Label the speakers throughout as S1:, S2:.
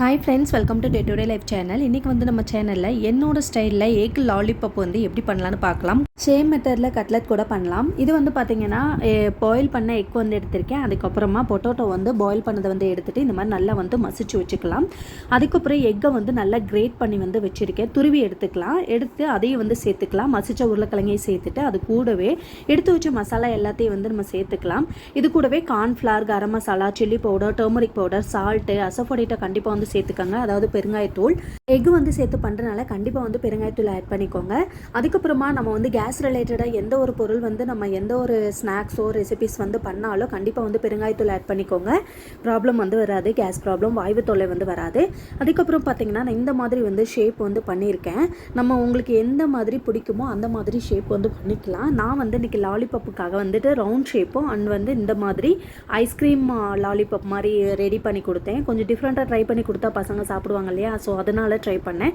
S1: Hi friends welcome to day to day life channel இன்றைக்கி வந்து நம்ம சேனலில் என்னோட ஸ்டைலில் எக் லாலிபப் வந்து எப்படி பண்ணலான்னு பார்க்கலாம். சேம் மெத்தடில் கட்லட் கூட பண்ணலாம். இது வந்து பார்த்தீங்கன்னா பாயில் பண்ண எக் வந்து எடுத்திருக்கேன். அதுக்கப்புறமா பொட்டோட்டோ வந்து பாயில் பண்ணதை வந்து எடுத்துகிட்டு இந்த மாதிரி நல்லா வந்து மசிச்சு வச்சுக்கலாம். அதுக்கப்புறம் எக்கை வந்து நல்லா கிரேட் பண்ணி வந்து வச்சுருக்கேன். துருவி எடுத்துக்கலாம். எடுத்து அதையும் வந்து சேர்த்துக்கலாம். மசிச்ச உருளைக்கிழங்கையும் சேர்த்துட்டு அது கூடவே எடுத்து வச்ச மசாலா எல்லாத்தையும் வந்து நம்ம சேர்த்துக்கலாம். இது கூடவே cornflour garam masala chilli powder turmeric powder salt அசஃபோடிட்டை கண்டிப்பாக வந்து சேர்த்துக்கோங்க. அதாவது பெருங்காயத்தூள் எக் வந்து சேர்த்து பண்ணுறனால கண்டிப்பாக வந்து பெருங்காயத்தூள் ஆட் பண்ணிக்கோங்க. அதுக்கப்புறமா நம்ம வந்து கேஸ் ரிலேட்டடாக எந்த ஒரு பொருள் வந்து நம்ம எந்த ஒரு ஸ்நாக்ஸோ ரெசிபிஸ் வந்து பண்ணாலும் கண்டிப்பாக வந்து பெருங்காயத்தூள் ஆட் பண்ணிக்கோங்க. ப்ராப்ளம் வந்து வராது. கேஸ் ப்ராப்ளம் வாய்வு தொல்லை வந்து வராது. அதுக்கப்புறம் பார்த்தீங்கன்னா நான் இந்த மாதிரி வந்து ஷேப் வந்து பண்ணியிருக்கேன். நம்ம உங்களுக்கு எந்த மாதிரி பிடிக்குமோ அந்த மாதிரி ஷேப் வந்து பண்ணிக்கலாம். நான் வந்து இன்றைக்கி லாலிபப்புக்காக வந்துட்டு ரவுண்ட் ஷேப்பும் அண்ட் வந்து இந்த மாதிரி ஐஸ்கிரீம் லாலிபப் uh, மாதிரி ரெடி பண்ணி கொடுத்தேன். கொஞ்சம் டிஃப்ரெண்ட்டாக ட்ரை பண்ணி கொடுத்தேன் கொடுத்தா பசங்க சாப்பிடுவாங்க இல்லையா? ஸோ அதனால் ட்ரை பண்ணேன்.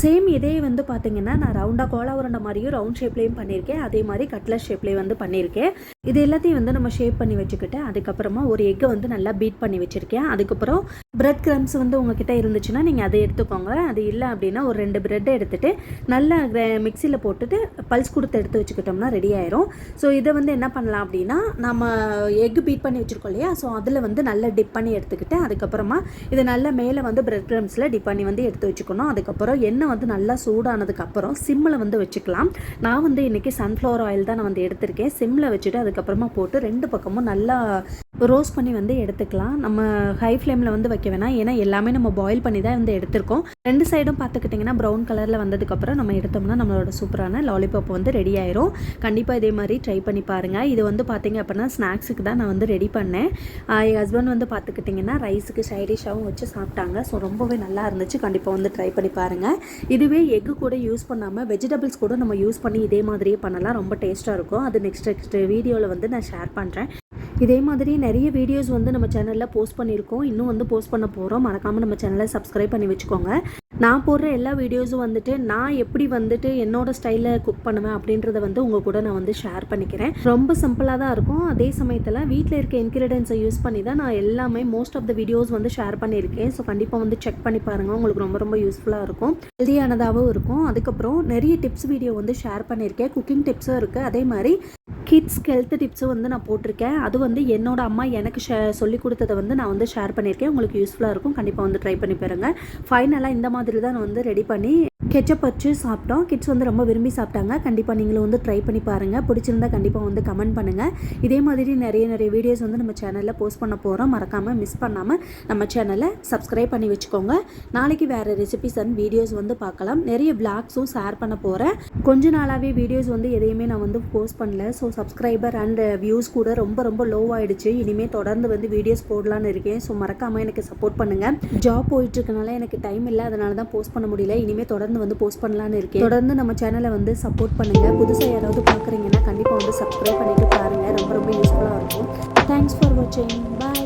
S1: சேம் இதே வந்து பார்த்தீங்கன்னா நான் ரவுண்டாக கோலா உருண்டை மாதிரியும் ரவுண்ட் ஷேப்லேயும் பண்ணியிருக்கேன் அதே மாதிரி கட்லர் ஷேப்லேயும் வந்து பண்ணியிருக்கேன் இது எல்லாத்தையும் வந்து நம்ம ஷேப் பண்ணி வச்சுக்கிட்டு அதுக்கப்புறமா ஒரு எக்கை வந்து நல்லா பீட் பண்ணி வச்சுருக்கேன். அதுக்கப்புறம் பிரெட் கிரம்ஸ் வந்து உங்ககிட்ட இருந்துச்சுன்னா நீங்கள் அதை எடுத்துக்கோங்க. அது இல்லை அப்படின்னா ஒரு ரெண்டு பிரெட்டை எடுத்துகிட்டு நல்லா மிக்சியில் போட்டுட்டு பல்ஸ் கொடுத்து எடுத்து வச்சுக்கிட்டோம்னா ரெடி ஆயிரும். ஸோ இதை வந்து என்ன பண்ணலாம் அப்படின்னா நம்ம எக் பீட் பண்ணி வச்சுருக்கோம் இல்லையா? ஸோ அதில் வந்து நல்லா டிப் பண்ணி எடுத்துக்கிட்டு அதுக்கப்புறமா இதை நல்லா மேலே வந்து பிரெட் கிரம்ஸில் டிப் பண்ணி வந்து எடுத்து வச்சுக்கணும். அதுக்கப்புறம் எண்ணெய் வந்து நல்லா சூடானதுக்கப்புறம் சிம்மில் வந்து வச்சுக்கலாம். நான் வந்து இன்றைக்கி சன்ஃப்ளவர் ஆயில் தான் நான் வந்து எடுத்திருக்கேன். சிம்மில் வச்சுட்டு அதுக்கப்புறமா போட்டு ரெண்டு பக்கமும் நல்லா ரோஸ்ட் பண்ணி வந்து எடுத்துக்கலாம். நம்ம ஹை ஃப்ளேமில் வந்து வைக்க வேணாம். ஏன்னா எல்லாமே நம்ம பாயில் பண்ணி தான் வந்து எடுத்திருக்கோம். ரெண்டு சைடும் பார்த்துக்கிட்டிங்கன்னா ப்ரௌன் கலரில் வந்ததுக்கப்புறம் நம்ம எடுத்தோம்னா நம்மளோட சூப்பரான லாலிபாப் வந்து ரெடி ஆயிரும். கண்டிப்பாக இதே மாதிரி ட்ரை பண்ணி பாருங்கள் இது வந்து பார்த்திங்க அப்படின்னா ஸ்நாக்ஸுக்கு தான் நான் வந்து ரெடி பண்ணேன். என் ஹஸ்பண்ட் வந்து பார்த்துக்கிட்டிங்கன்னா ரைஸுக்கு சைடிஷாகவும் வச்சு சாப்பிட்டாங்க. ஸோ ரொம்பவே நல்லா இருந்துச்சு. கண்டிப்பாக வந்து ட்ரை பண்ணி பாருங்கள் இதுவே எக்கு கூட யூஸ் பண்ணாமல் வெஜிடபிள்ஸ் கூட நம்ம யூஸ் பண்ணி இதே மாதிரியே பண்ணலாம். ரொம்ப டேஸ்ட்டாக இருக்கும். அது நெக்ஸ்ட் நெக்ஸ்ட் வீடியோவில் வந்து நான் ஷேர் பண்ணுறேன் இதே மாதிரி நிறைய வீடியோஸ் வந்து நம்ம சேனலில் போஸ்ட் பண்ணியிருக்கோம். இன்னும் வந்து போஸ்ட் பண்ண போகிறோம் மறக்காமல் நம்ம சேனலை சப்ஸ்கிரைப் பண்ணி வச்சுக்கோங்க. நான் போடுற எல்லா வீடியோஸும் வந்துட்டு நான் எப்படி வந்துட்டு என்னோட ஸ்டைலில் குக் பண்ணுவேன் அப்படின்றத வந்து உங்கள் கூட நான் வந்து ஷேர் பண்ணிக்கிறேன். ரொம்ப சிம்பிளாக தான் இருக்கும். அதே சமயத்தில் வீட்டில் இருக்க இன்க்ரீடியன்ஸை யூஸ் பண்ணி தான் நான் எல்லாமே மோஸ்ட் ஆஃப் த வீடியோஸ் வந்து ஷேர் பண்ணியிருக்கேன். ஸோ கண்டிப்பாக வந்து செக் பண்ணி பாருங்கள் உங்களுக்கு ரொம்ப ரொம்ப யூஸ்ஃபுல்லாக இருக்கும். ஹெல்தியானதாகவும் இருக்கும். அதுக்கப்புறம் நிறைய டிப்ஸ் வீடியோ வந்து ஷேர் பண்ணியிருக்கேன். குக்கிங் டிப்ஸும் இருக்குது அதே மாதிரி கிட்ஸ் ஹெல்த் டிப்ஸும் வந்து நான் போட்டிருக்கேன். அது வந்து என்னோட அம்மா எனக்கு ஷே சொல்லி கொடுத்ததை வந்து நான் வந்து ஷேர் பண்ணியிருக்கேன். உங்களுக்கு யூஸ்ஃபுல்லாக இருக்கும். கண்டிப்பாக வந்து ட்ரை பண்ணி பாருங்கள் ஃபைனலாக இந்த மாதிரி தான் நான் வந்து ரெடி பண்ணி கெச்சப் வச்சு சாப்பிட்டோம். கிட்ஸ் வந்து ரொம்ப விரும்பி சாப்பிட்டாங்க. கண்டிப்பாக நீங்களும் வந்து ட்ரை பண்ணி பாருங்கள் பிடிச்சிருந்தா கண்டிப்பாக வந்து கமெண்ட் பண்ணுங்கள் இதே மாதிரி நிறைய நிறைய வீடியோஸ் வந்து நம்ம சேனலில் போஸ்ட் பண்ண போகிறோம் மறக்காமல் மிஸ் பண்ணாமல் நம்ம சேனலை சப்ஸ்கிரைப் பண்ணி வச்சுக்கோங்க. நாளைக்கு வேறு ரெசிபிஸ் அண்ட் வீடியோஸ் வந்து பார்க்கலாம். நிறைய பிளாக்ஸும் ஷேர் பண்ண போகிறேன் கொஞ்ச நாளாகவே வீடியோஸ் வந்து எதையுமே நான் வந்து போஸ்ட் பண்ணல. ஸோ சப்ஸ்கிரைபர் அண்ட் வியூஸ் கூட ரொம்ப ரொம்ப லோவாகிடுச்சு இனிமேல் தொடர்ந்து வந்து வீடியோஸ் போடலான்னு இருக்கேன். ஸோ மறக்காமல் எனக்கு சப்போர்ட் பண்ணுங்கள் ஜாப் போயிட்டுருக்கனால எனக்கு டைம் இல்லை. அதனால தான் போஸ்ட் பண்ண முடியல. இனிமேல் தொடர்ந்து வந்து போஸ்ட் பண்ணலான்னு இருக்கேன். தொடர்ந்து நம்ம சேனலை வந்து சப்போர்ட் பண்ணுங்கள் புதுசாக யாராவது பார்க்குறீங்கன்னா கண்டிப்பாக வந்து சப்ஸ்கிரைப் பண்ணிட்டு பாருங்கள் ரொம்ப ரொம்ப யூஸ்ஃபுல்லாக இருக்கும். தேங்க்ஸ் ஃபார் வாட்சிங் பாய்